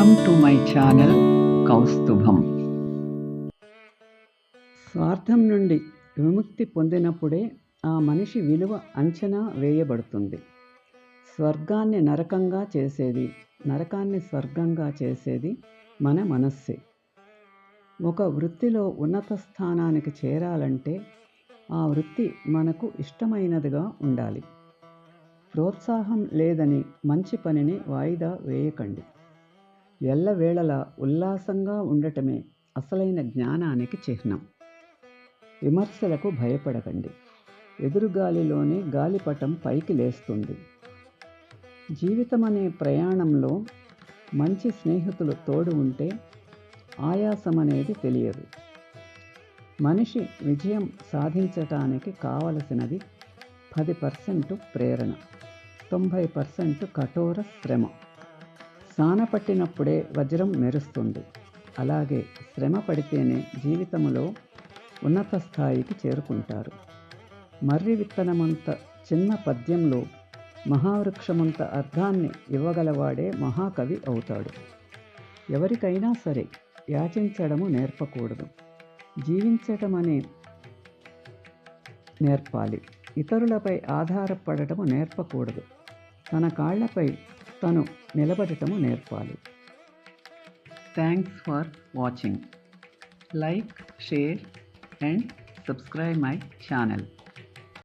Welcome to my channel Kaustubham స్వార్థం నుండి విముక్తి పొందినప్పుడే ఆ మనిషి విలువ అంచనా వేయబడుతుంది. స్వర్గాన్ని నరకంగా చేసేది నరకాన్ని స్వర్గంగా చేసేది మన మనస్సే. ఒక వృత్తిలో ఉన్నత స్థానానికి చేరాలంటే ఆ వృత్తి మనకు ఇష్టమైనదిగా ఉండాలి. ప్రోత్సాహం లేదని మంచి పనిని వాయిదా వేయకండి. ఎల్లవేళలా ఉల్లాసంగా ఉండటమే అసలైన జ్ఞానానికి చిహ్నం. విమర్శలకు భయపడకండి. ఎదురుగాలిలోనే గాలిపటం పైకి లేస్తుంది. జీవితం అనే ప్రయాణంలో మంచి స్నేహితులు తోడు ఉంటే ఆయాసం అనేది తెలియదు. మనిషి విజయం సాధించటానికి కావలసినది పది పర్సెంట్ ప్రేరణ తొంభై పర్సెంట్ కఠోర శ్రమ. సాన పట్టినప్పుడే వజ్రం మెరుస్తుంది. అలాగే శ్రమ పడితేనే జీవితంలో ఉన్నత స్థాయికి చేరుకుంటారు. మర్రి విత్తనమంత చిన్న పద్యంలో మహావృక్షమంత అర్థాన్ని ఇవ్వగలవాడే మహాకవి అవుతాడు. ఎవరికైనా సరే యాచించడము నేర్పకూడదు. జీవించటం అనే నేర్పాలి. ఇతరులపై ఆధారపడటము నేర్పకూడదు. తన కాళ్ళపై తను నిలబడటము నేర్పాలి. Thanks for watching like share and subscribe my channel